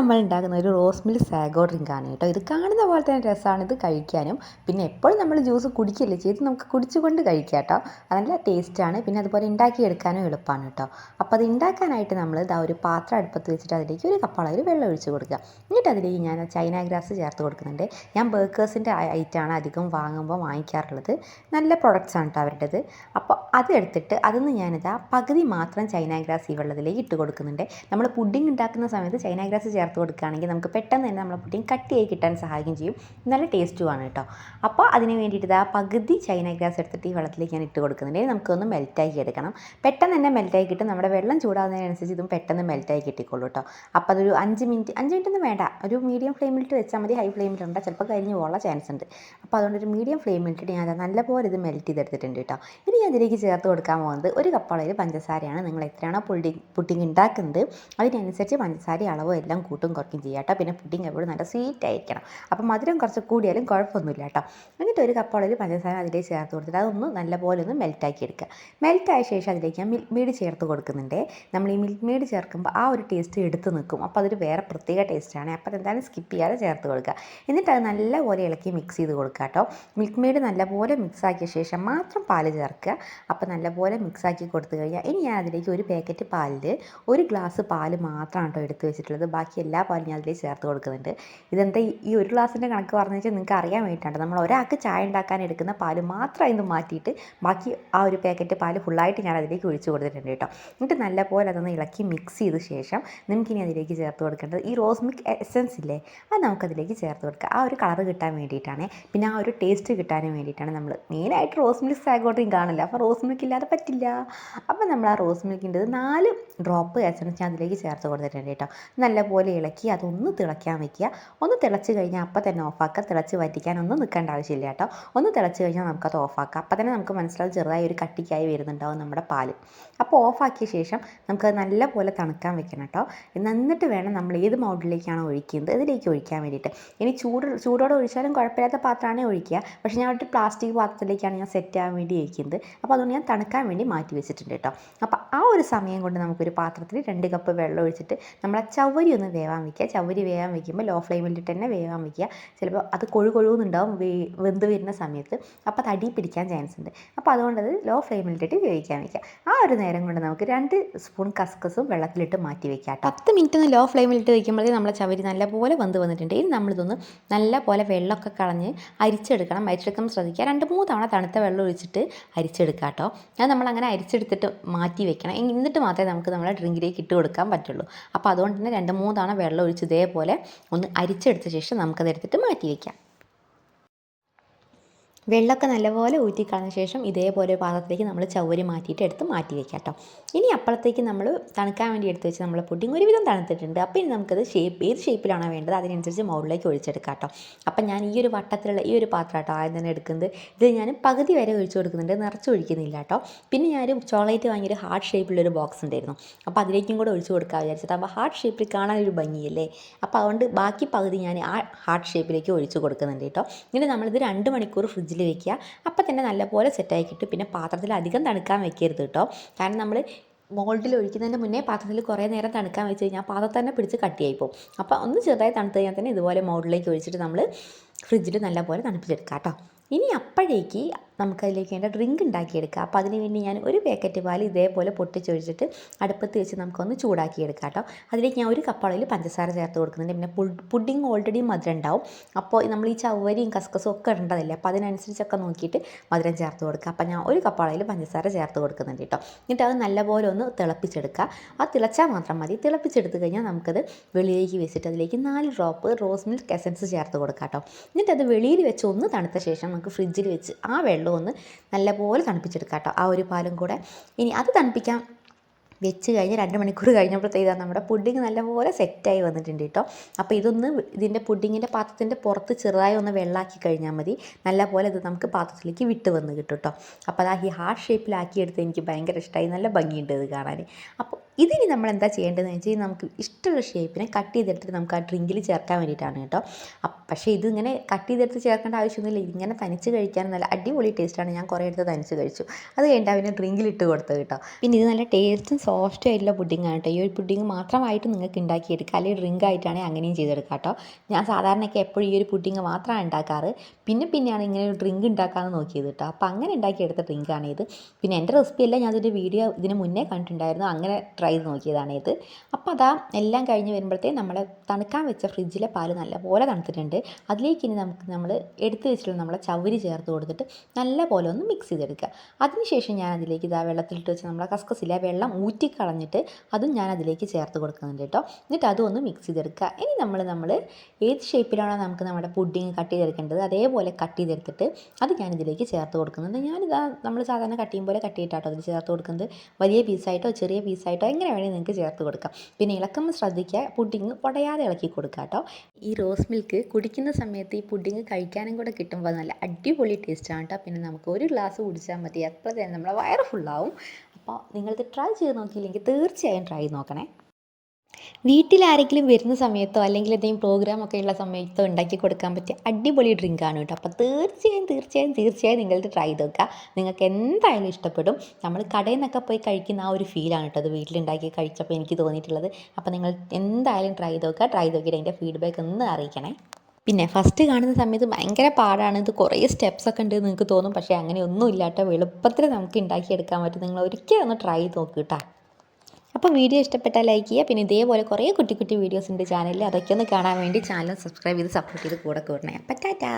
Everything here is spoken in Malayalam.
നമ്മൾ ഉണ്ടാക്കുന്ന ഒരു റോസ് മിൽക്ക് സാഗോ ഡ്രിങ്ക് ആണ് കേട്ടോ. ഇത് കാണുന്ന പോലെ തന്നെ രസമാണ്. ഇത് കഴിക്കാനും. പിന്നെ എപ്പോഴും നമ്മൾ ജ്യൂസ് കുടിക്കില്ല? ചെയ്ത് നമുക്ക് കുടിച്ചുകൊണ്ട് കഴിക്കാം കേട്ടോ. നല്ല ടേസ്റ്റാണ്. പിന്നെ അതുപോലെ ഉണ്ടാക്കിയെടുക്കാനും എളുപ്പമാണ് കേട്ടോ. അപ്പോൾ അത് ഉണ്ടാക്കാനായിട്ട് നമ്മൾ ഇതാ ഒരു പാത്രം അടുപ്പത്ത് വെച്ചിട്ട് അതിലേക്ക് ഒരു കപ്പളയിൽ വെള്ളം ഒഴിച്ച് കൊടുക്കുക. എന്നിട്ട് അതിലേക്ക് ഞാൻ ചൈന ഗ്രാസ് ചേർത്ത് കൊടുക്കുന്നുണ്ട്. ഞാൻ ബേക്കേഴ്സിന്റെ ഐറ്റമാണ് അധികം വാങ്ങുമ്പോൾ വാങ്ങിക്കാറുള്ളത്. നല്ല പ്രൊഡക്ട്സ് ആണ് കേട്ടോ അവരുടേത്. അപ്പോൾ അത് എടുത്തിട്ട് അതിന്ന് ഞാനിതാ പകുതി മാത്രം ചൈന ഗ്രാസ് ഈ വെള്ളത്തിലേക്ക് ഇട്ട് കൊടുക്കുന്നുണ്ട്. നമ്മൾ പുഡിംഗ് ഉണ്ടാക്കുന്ന സമയത്ത് ചൈന ഗ്രാസ് ചേർത്ത് കൊടുക്കുകയാണെങ്കിൽ നമുക്ക് പെട്ടെന്ന് തന്നെ നമ്മളെ പുട്ടിങ് കട്ടിയായി കിട്ടാൻ സഹായിക്കുകയും ചെയ്യും. നല്ല ടേസ്റ്റുമാണ് കേട്ടോ. അപ്പോൾ അതിന് വേണ്ടിയിട്ട് ഇതാ പകുതി ചൈന ഗ്രാസ് എടുത്തിട്ട് ഈ വെള്ളത്തിലേക്ക് ഞാൻ ഇട്ട് കൊടുക്കുന്നുണ്ട്. നമുക്കൊന്ന് മെൽറ്റാക്കി എടുക്കണം. പെട്ടെന്ന് തന്നെ മെൽറ്റായി കിട്ടും. നമ്മുടെ വെള്ളം ചൂടാകുന്നതിനനുസരിച്ച് ഇതും പെട്ടെന്ന് മെൽറ്റായി കിട്ടിക്കോളൂ കേട്ടോ. അപ്പോൾ അതൊരു അഞ്ച് മിനിറ്റ് അഞ്ച് മിനിറ്റ് ഒന്നും വേണ്ട. ഒരു മീഡിയം ഫ്ലെയിമിലിട്ട് വെച്ചാൽ മതി. ഹൈ ഫ്ലെയിമിലുണ്ട് ചിലപ്പോൾ കഴിഞ്ഞ് പോകാനുള്ള ചാൻസ് ഉണ്ട്. അപ്പോൾ അതുകൊണ്ട് ഒരു മീഡിയം ഫ്ലെയിമിലിട്ട് ഞാൻ നല്ലപോലെ ഇത് മെൽറ്റ് ചെയ്തെടുത്തിട്ടുണ്ട് കേട്ടോ. ഇനി ഞാൻ ഇതിലേക്ക് ചേർത്ത് കൊടുക്കാൻ പോകുന്നത് ഒരു കപ്പളയിൽ പഞ്ചസാരയാണ്. നിങ്ങൾ എത്രയാണോ പുള്ളി പുട്ടിങ് ഉണ്ടാക്കുന്നത് അതിനനുസരിച്ച് പഞ്ചസാര അളവ് എല്ലാം കൂട്ടും കുറയ്ക്കും ചെയ്യാം കേട്ടോ. പിന്നെ പുഡിംഗ് എപ്പോഴും നല്ല സ്വീറ്റ് ആയിരിക്കണം. അപ്പം മധുരം കുറച്ച് കൂടിയാലും കുഴപ്പമൊന്നുമില്ല കേട്ടോ. എന്നിട്ട് ഒരു കപ്പോളിൽ പഞ്ചസാര അതിലേക്ക് ചേർത്ത് കൊടുത്തിട്ട് അതൊന്ന് നല്ലപോലെ ഒന്ന് മെൽറ്റാക്കി എടുക്കുക. മെൽറ്റായ ശേഷം അതിലേക്ക് ഞാൻ മിൽക്ക് മെയ്ഡ് ചേർത്ത് കൊടുക്കുന്നുണ്ട്. നമ്മൾ ഈ മിൽക്ക് മെയ്ഡ് ചേർക്കുമ്പോൾ ആ ഒരു ടേസ്റ്റ് എടുത്ത് നിൽക്കും. അപ്പോൾ അതൊരു വേറെ പ്രത്യേക ടേസ്റ്റാണ് അപ്പോൾ എന്തായാലും സ്കിപ്പ് ചെയ്യാതെ ചേർത്ത് കൊടുക്കുക. എന്നിട്ട് അത് നല്ലപോലെ ഇളക്കി മിക്സ് ചെയ്ത് കൊടുക്കുക കേട്ടോ. മിൽക്ക് മെയ്ഡ് നല്ലപോലെ മിക്സ് ആക്കിയ ശേഷം മാത്രം പാൽ ചേർക്കുക. അപ്പോൾ നല്ലപോലെ മിക്സ് ആക്കി കൊടുത്തു കഴിഞ്ഞാൽ ഇനി ഞാൻ അതിലേക്ക് ഒരു പാക്കറ്റ് പാലിൽ ഒരു ഗ്ലാസ് പാൽ മാത്രമാണ് കേട്ടോ എടുത്ത് വെച്ചിട്ടുള്ളത്. ബാക്കി എല്ലാ പാലും അതിലേക്ക് ചേർത്ത് കൊടുക്കുന്നുണ്ട്. ഇതെന്താ? ഈ ഒരു ഗ്ലാസിന്റെ കണക്ക് പറഞ്ഞു വെച്ചാൽ നിങ്ങൾക്ക് അറിയാൻ വേണ്ടിയിട്ടാണ്. നമ്മൾ ഒരാൾക്ക് ചായ ഉണ്ടാക്കാൻ എടുക്കുന്ന പാൽ മാത്രം അതിന് മാറ്റിയിട്ട് ബാക്കി ആ ഒരു പാക്കറ്റ് പാൽ ഫുള്ളായിട്ട് ഞാൻ അതിലേക്ക് ഒഴിച്ചു കൊടുത്തിട്ടുണ്ട് കേട്ടോ. എന്നിട്ട് നല്ലപോലെ അതൊന്ന് ഇളക്കി മിക്സ് ചെയ്ത ശേഷം നമുക്കിനി അതിലേക്ക് ചേർത്ത് കൊടുക്കേണ്ടത് ഈ റോസ് എസൻസ് ഇല്ലേ? അത് നമുക്കതിലേക്ക് ചേർത്ത് കൊടുക്കുക ആ ഒരു കളർ കിട്ടാൻ വേണ്ടിയിട്ടാണ്. പിന്നെ ആ ഒരു ടേസ്റ്റ് കിട്ടാനും വേണ്ടിയിട്ടാണ് നമ്മൾ മെയിനായിട്ട് റോസ് മിൽക്ക് സാഗോട്ടും കാണില്ല. അപ്പോൾ റോസ് മിൽക്ക് ഇല്ലാതെ പറ്റില്ല. അപ്പോൾ നമ്മൾ ആ റോസ് മിൽക്കിന്റെ നാല് ഡ്രോപ്പ് എസൻസ് ഞാൻ അതിലേക്ക് ചേർത്ത് കൊടുത്തിട്ടുണ്ട് കേട്ടോ. നല്ലപോലെ ഇളക്കി അതൊന്ന് തിളയ്ക്കാൻ വെക്കുക. ഒന്ന് തിളച്ച് കഴിഞ്ഞാൽ അപ്പം തന്നെ ഓഫാക്കുക തിളച്ച് വറ്റിക്കാൻ ഒന്നും നിൽക്കേണ്ട ആവശ്യമില്ല കേട്ടോ. ഒന്ന് തിളച്ച് കഴിഞ്ഞാൽ നമുക്കത് ഓഫാക്കാം അപ്പം തന്നെ നമുക്ക് മനസ്സിലാവും ചെറുതായി ഒരു കട്ടിക്കായി വരുന്നുണ്ടാവും നമ്മുടെ പാൽ. അപ്പോൾ ഓഫാക്കിയ ശേഷം നമുക്കത് നല്ലപോലെ തണുക്കാൻ വെക്കണം കേട്ടോ. എന്നിട്ട് വേണം നമ്മൾ ഏത് മൗഡിലേക്കാണോ ഒഴിക്കുന്നത്? ഇതിലേക്ക് ഒഴിക്കാൻ വേണ്ടിയിട്ട്. ഇനി ചൂട് ചൂടോടെ ഒഴിച്ചാലും കുഴപ്പമില്ലാത്ത പാത്രമാണ് ഒഴിക്കുക. പക്ഷേ ഞാൻ ഒരു പ്ലാസ്റ്റിക് പാത്രത്തിലേക്കാണ് ഞാൻ സെറ്റ് ആവാൻ വേണ്ടി ഒഴിക്കുന്നത് അപ്പോൾ അതുകൊണ്ട് ഞാൻ തണുക്കാൻ വേണ്ടി മാറ്റി വെച്ചിട്ടുണ്ട് കേട്ടോ. അപ്പോൾ ആ ഒരു സമയം കൊണ്ട് നമുക്കൊരു പാത്രത്തിൽ രണ്ട് കപ്പ് വെള്ളം ഒഴിച്ചിട്ട് നമ്മളെ ചവരി ഒന്ന് വേവാൻ വയ്ക്കുക ചവരി വേവാൻ വയ്ക്കുമ്പോൾ ലോ ഫ്ലെയിമിലിട്ട് തന്നെ വേവാൻ വയ്ക്കുക ചിലപ്പോൾ അത് കൊഴു കൊഴുവെന്നുണ്ടാവും വേ വെന്ത് വരുന്ന സമയത്ത്. അപ്പോൾ അത് അടി പിടിക്കാൻ ചാൻസ് ഉണ്ട്. അപ്പോൾ അതുകൊണ്ട് അത് ലോ ഫ്ലെയിമിലിട്ടിട്ട് വേവിക്കാൻ വയ്ക്കുക ആ ഒരു നേരം കൊണ്ട് നമുക്ക് രണ്ട് സ്പൂൺ കസ്കസും വെള്ളത്തിലിട്ട് മാറ്റി വയ്ക്കാം കേട്ടോ. പത്ത് മിനിറ്റ് ഒന്ന് ലോ ഫ്ലെയിമിലിട്ട് വയ്ക്കുമ്പോഴേ നമ്മളെ ചവരി നല്ലപോലെ വെന്ത് വന്നിട്ടുണ്ട്. ഇനി നമ്മളിതൊന്ന് നല്ലപോലെ വെള്ളമൊക്കെ കളഞ്ഞ് അരിച്ചെടുക്കണം. അരിച്ചെടുക്കുമ്പോൾ ശ്രദ്ധിക്കുക. രണ്ട് മൂന്ന് തവണ തണുത്ത വെള്ളം ഒഴിച്ചിട്ട് അരിച്ചെടുക്കുക കേട്ടോ. അത് നമ്മൾ അങ്ങനെ അരിച്ചെടുത്തിട്ട് മാറ്റി വെക്കണം. എന്നിട്ട് മാത്രമേ നമുക്ക് നമ്മുടെ ഡ്രിങ്കിലേക്ക് ഇട്ട് കൊടുക്കാൻ പറ്റുള്ളൂ. അപ്പോൾ അതുകൊണ്ട് തന്നെ രണ്ട് മൂന്ന് തവണ വെള്ളം ഒഴിച്ച് ഇതേപോലെ ഒന്ന് അരിച്ചെടുത്ത ശേഷം നമുക്കത് എടുത്തിട്ട് മാറ്റി വയ്ക്കാം വെള്ളമൊക്കെ നല്ലപോലെ ഊറ്റിക്കളഞ്ഞ ശേഷം ഇതേപോലെ പാത്രത്തിലേക്ക് നമ്മൾ ചവരി മാറ്റിയിട്ട് എടുത്ത് മാറ്റി വെക്കാം കേട്ടോ ഇനി അപ്പോഴത്തേക്ക് നമ്മൾ തണുക്കാൻ വേണ്ടി എടുത്ത് വെച്ച് നമ്മൾ പുഡിങ് ഒരുവിധം തണുത്തിട്ടുണ്ട്. അപ്പോൾ ഇനി നമുക്കത് ഷേപ്പ് ഏത് ഷേപ്പിലാണോ വേണ്ടത് അതിനനുസരിച്ച് മുകളിലേക്ക് ഒഴിച്ചെടുക്കാം കേട്ടോ അപ്പം ഞാൻ ഈ ഒരു വട്ടത്തിലുള്ള ഈ ഒരു പാത്രം കേട്ടോ ആദ്യം തന്നെ എടുക്കുന്നത്. ഇത് ഞാൻ പകുതി വരെ ഒഴിച്ചു കൊടുക്കുന്നുണ്ട്. നിറച്ച് ഒഴിക്കുന്നില്ല കേട്ടോ പിന്നെ ഞാനൊരു ചോക്ലേറ്റ് വാങ്ങിയൊരു ഹാർട്ട് ഷേപ്പിലൊരു ബോക്സ് ഉണ്ടായിരുന്നു. അപ്പോൾ അതിലേക്കും കൂടെ ഒഴിച്ചു കൊടുക്കാൻ വിചാരിച്ചത് അപ്പോൾ ഹാർട്ട് ഷേപ്പിൽ കാണാൻ ഒരു ഭംഗിയല്ലേ? അപ്പോൾ അതുകൊണ്ട് ബാക്കി പകുതി ഞാൻ ആ ഹാർട്ട് ഷേപ്പിലേക്ക് ഒഴിച്ചു കൊടുക്കുന്നുണ്ട് കേട്ടോ. ഇങ്ങനെ നമ്മളിത് രണ്ട് മണിക്കൂർ ഫ്രിഡ്ജിൽ വെക്കുക. അപ്പം തന്നെ നല്ലപോലെ സെറ്റായി കിട്ടും. പിന്നെ പാത്രത്തിൽ അധികം തണുക്കാൻ വെക്കരുത് കേട്ടോ. കാരണം നമ്മൾ മോൾഡിൽ ഒഴിക്കുന്നതിന് മുന്നേ പാത്രത്തിൽ കുറേ നേരം തണുക്കാൻ വെച്ച് കഴിഞ്ഞാൽ പാത്രം തന്നെ പിടിച്ച് കട്ടിയായി പോകും. അപ്പോൾ ഒന്ന് ചെറുതായി തണുത്ത് കഴിഞ്ഞാൽ തന്നെ ഇതുപോലെ മോൾഡിലേക്ക് ഒഴിച്ചിട്ട് നമ്മൾ ഫ്രിഡ്ജിൽ നല്ലപോലെ തണുപ്പിച്ചെടുക്കാം കേട്ടോ. ഇനി അപ്പോഴേക്ക് നമുക്കതിലേക്ക് വേണ്ട ഡ്രിങ്ക് ഉണ്ടാക്കിയെടുക്കാം. അപ്പോൾ അതിന് വേണ്ടി ഞാൻ ഒരു പാക്കറ്റ് പാൽ ഇതേപോലെ പൊട്ടിച്ചൊഴിച്ചിട്ട് അടുപ്പത്ത് വെച്ച് നമുക്കൊന്ന് ചൂടാക്കിയെടുക്കാം കേട്ടോ. അതിലേക്ക് ഞാൻ ഒരു കപ്പളയിൽ പഞ്ചസാര ചേർത്ത് കൊടുക്കുന്നുണ്ട്. പിന്നെ പുഡിങ് ഓൾറെഡി മധുരം ഉണ്ടാവും. അപ്പോൾ നമ്മൾ ഈ ചവ്വരിയും കസ്കസും ഒക്കെ ഇടേണ്ടതല്ലേ? അപ്പോൾ അതിനനുസരിച്ചൊക്കെ നോക്കിയിട്ട് മധുരം ചേർത്ത് കൊടുക്കുക അപ്പോൾ ഞാൻ ഒരു കപ്പളയിൽ പഞ്ചസാര ചേർത്ത് കൊടുക്കുന്നുണ്ട് കേട്ടോ. എന്നിട്ട് അത് നല്ലപോലെ ഒന്ന് തിളപ്പിച്ചെടുക്കുക. ആ തിളച്ചാൽ മാത്രം മതി. തിളപ്പിച്ചെടുത്ത് കഴിഞ്ഞാൽ നമുക്കത് വെളിയിലേക്ക് വെച്ചിട്ട് അതിലേക്ക് നാല് ഡ്രോപ്പ് റോസ് മിൽക്ക് എസൻസ് ചേർത്ത് കൊടുക്കാം കേട്ടോ. എന്നിട്ട് അത് വെളിയിൽ വെച്ച് ഒന്ന് തണുത്ത ശേഷം നമുക്ക് ഫ്രിഡ്ജിൽ വെച്ച് ആ വെള്ളം ഒന്ന് നല്ലപോലെ തണുപ്പിച്ചെടുക്കാം കേട്ടോ ആ ഒരു പാലും കൂടെ. ഇനി അത് തണുപ്പിക്കാൻ വെച്ച് കഴിഞ്ഞ് രണ്ട് മണിക്കൂർ കഴിഞ്ഞപ്പോഴത്തേക്ക് നമ്മുടെ പുഡിങ് നല്ലപോലെ സെറ്റായി വന്നിട്ടുണ്ട് കേട്ടോ. അപ്പോൾ ഇതൊന്ന് ഇതിന്റെ പുഡിങ്ങിന്റെ പാത്രത്തിന്റെ പുറത്ത് ചെറുതായി ഒന്ന് വെള്ളമാക്കി കഴിഞ്ഞാൽ മതി. നല്ലപോലെ ഇത് നമുക്ക് പാത്രത്തിലേക്ക് വിട്ട് വന്ന് കിട്ടും കേട്ടോ. അപ്പോൾ അത് ഈ ഹാർട്ട് ഷേപ്പിലാക്കി എടുത്ത് എനിക്ക് ഭയങ്കര ഇഷ്ടമായി. നല്ല ഭംഗിയുണ്ട് ഇത് കാണാൻ. അപ്പോൾ ഇതിനി നമ്മൾ എന്താ ചെയ്യേണ്ടതെന്ന് വെച്ചാൽ നമുക്ക് ഇഷ്ടമുള്ള ഷേപ്പിനെ കട്ട് ചെയ്തെടുത്തിട്ട് നമുക്ക് ആ ഡ്രിങ്കിൽ ചേർക്കാൻ വേണ്ടിയിട്ടാണ് കേട്ടോ. പക്ഷേ ഇതിങ്ങനെ കട്ട് ചെയ്തെടുത്ത് ചേർക്കേണ്ട ആവശ്യമൊന്നുമില്ല. ഇങ്ങനെ തനിച്ച് കഴിക്കാൻ നല്ല അടിപൊളി ടേസ്റ്റാണ്. ഞാൻ കുറേ എടുത്ത് തനിച്ച് കഴിച്ചു. അത് കഴിഞ്ഞിട്ട് അവനെ ഡ്രിങ്കിൽ ഇട്ട് കൊടുത്തത് കേട്ടോ. പിന്നെ ഇത് നല്ല ടേസ്റ്റും സോഫ്റ്റും ആയിട്ടുള്ള പുഡിങ്ങാണ് കേട്ടോ. ഈ ഒരു പുഡിങ് മാത്രമായിട്ട് നിങ്ങൾക്ക് ഉണ്ടാക്കിയെടുക്കുക അല്ലെങ്കിൽ ഡ്രിങ്ക് ആയിട്ടാണെങ്കിൽ അങ്ങനെയും ചെയ്തെടുക്കാം കേട്ടോ. ഞാൻ സാധാരണയൊക്കെ എപ്പോഴും ഈ ഒരു പുഡിങ് മാത്രമാണ് ഉണ്ടാക്കാറ്. പിന്നെ പിന്നെയാണ് ഇങ്ങനെ ഒരു ഡ്രിങ്ക് ഉണ്ടാക്കാമെന്ന് നോക്കിയത് കേട്ടോ. അപ്പോൾ അങ്ങനെ ഉണ്ടാക്കിയെടുത്ത ഡ്രിങ്കാണ് ഇത്. പിന്നെ എന്റെ റെസിപ്പി അല്ല ഞാൻ വീഡിയോ ഇതിന് മുന്നേ കണ്ടിട്ടുണ്ടായിരുന്നു. അങ്ങനെ ട്രൈ ചെയ്ത് നോക്കിയതാണ് ഇത്. അപ്പോൾ അതാ എല്ലാം കഴിഞ്ഞ് വരുമ്പോഴത്തേ നമ്മൾ തണുക്കാൻ വെച്ച ഫ്രിഡ്ജിലെ പാൽ നല്ലപോലെ തണുത്തിട്ടുണ്ട്. അതിലേക്ക് ഇനി നമുക്ക് നമ്മൾ എടുത്ത് വെച്ചിട്ടുള്ള നമ്മളെ ചവരി ചേർത്ത് കൊടുത്തിട്ട് നല്ലപോലെ ഒന്ന് മിക്സ് ചെയ്തെടുക്കുക. അതിനുശേഷം ഞാൻ അതിലേക്ക് ഇതാ വെള്ളത്തിലിട്ട് വെച്ച് നമ്മളെ കസ്കസില്ല വെള്ളം ഊറ്റിക്കളഞ്ഞിട്ട് അതും ഞാൻ അതിലേക്ക് ചേർത്ത് കൊടുക്കുന്നുണ്ട് കേട്ടോ. എന്നിട്ട് അതും ഒന്ന് മിക്സ് ചെയ്തെടുക്കുക. ഇനി നമ്മൾ നമ്മൾ ഏത് ഷേപ്പിലാണോ നമുക്ക് നമ്മുടെ പുഡിങ് കട്ട് ചെയ്തെടുക്കേണ്ടത് അതേപോലെ കട്ട് ചെയ്തെടുത്തിട്ട് അത് ഞാൻ ഇതിലേക്ക് ചേർത്ത് കൊടുക്കുന്നുണ്ട്. ഞാനിതാ നമ്മൾ സാധാരണ കട്ട് പോലെ കട്ട് ചെയ്തിട്ടാട്ടോ അതിൽ ചേർത്ത് കൊടുക്കുന്നത്. വലിയ പീസായിട്ടോ ചെറിയ പീസായിട്ടോ എങ്ങനെ വേണമെങ്കിൽ നിങ്ങൾക്ക് ചേർത്ത് കൊടുക്കാം. പിന്നെ ഇളക്കുമ്പോൾ ശ്രദ്ധിക്കുക പുഡിങ് ഉടയാതെ ഇളക്കി കൊടുക്കുക കേട്ടോ ഈ റോസ് മിൽക്ക് കുടിക്കുന്ന സമയത്ത് ഈ പുഡിങ് കഴിക്കാനും കൂടെ കിട്ടുമ്പോൾ നല്ല അടിപൊളി ടേസ്റ്റാണ് കേട്ടോ പിന്നെ നമുക്ക് ഒരു ഗ്ലാസ് കുടിച്ചാൽ മതി. അത്ര തന്നെ നമ്മളെ വയറ് ഫുള്ളാവും അപ്പോൾ നിങ്ങളിത് ട്രൈ ചെയ്ത് നോക്കിയില്ലെങ്കിൽ തീർച്ചയായും ട്രൈ നോക്കണേ. വീട്ടിൽ ആരെങ്കിലും വരുന്ന സമയത്തോ അല്ലെങ്കിൽ എന്തെങ്കിലും പ്രോഗ്രാം ഒക്കെ ഉള്ള സമയത്തോ ഉണ്ടാക്കി കൊടുക്കാൻ പറ്റിയ അടിപൊളി ഡ്രിങ്ക് ആണ് കേട്ടോ. അപ്പോൾ തീർച്ചയായും തീർച്ചയായും തീർച്ചയായും നിങ്ങൾക്ക് ട്രൈ ചെയ്ത് നോക്കുക. നിങ്ങൾക്ക് എന്തായാലും ഇഷ്ടപ്പെടും. നമ്മൾ കടയിൽ നിന്നൊക്കെ പോയി കഴിക്കുന്ന ആ ഒരു ഫീലാണ് കേട്ടോ. അത് വീട്ടിലുണ്ടാക്കി കഴിച്ചപ്പോൾ എനിക്ക് തോന്നിയിട്ടുള്ളത്. അപ്പോൾ നിങ്ങൾ എന്തായാലും ട്രൈ ചെയ്ത് നോക്കുക. ട്രൈ നോക്കിയിട്ട് അതിന്റെ ഫീഡ്ബാക്ക് ഒന്ന് അറിയിക്കണേ. പിന്നെ ഫസ്റ്റ് കാണുന്ന സമയത്ത് ഭയങ്കര പാടാണ്. ഇത് കുറേ സ്റ്റെപ്സ് ഒക്കെ ഉണ്ട് നിങ്ങൾക്ക് തോന്നും. പക്ഷേ അങ്ങനെ ഒന്നും ഇല്ലാട്ടോ എളുപ്പത്തിൽ നമുക്ക് ഉണ്ടാക്കിയെടുക്കാൻ പറ്റും. നിങ്ങൾ ഒരിക്കലും ഒന്ന് ട്രൈ നോക്ക് കേട്ടോ. അപ്പോൾ വീഡിയോ ഇഷ്ടപ്പെട്ടാൽ ലൈക്ക് ചെയ്യുക. പിന്നെ ഇതേപോലെ കുറേ കുട്ടി കുട്ടി വീഡിയോസ് ഉണ്ട് ചാനലിൽ. അതൊക്കെ ഒന്ന് കാണാൻ വേണ്ടി ചാനൽ സബ്സ്ക്രൈബ് ചെയ്ത് സപ്പോർട്ട് ചെയ്ത് കൂടെ കൂടണേ. അപ്പം ടാറ്റാ.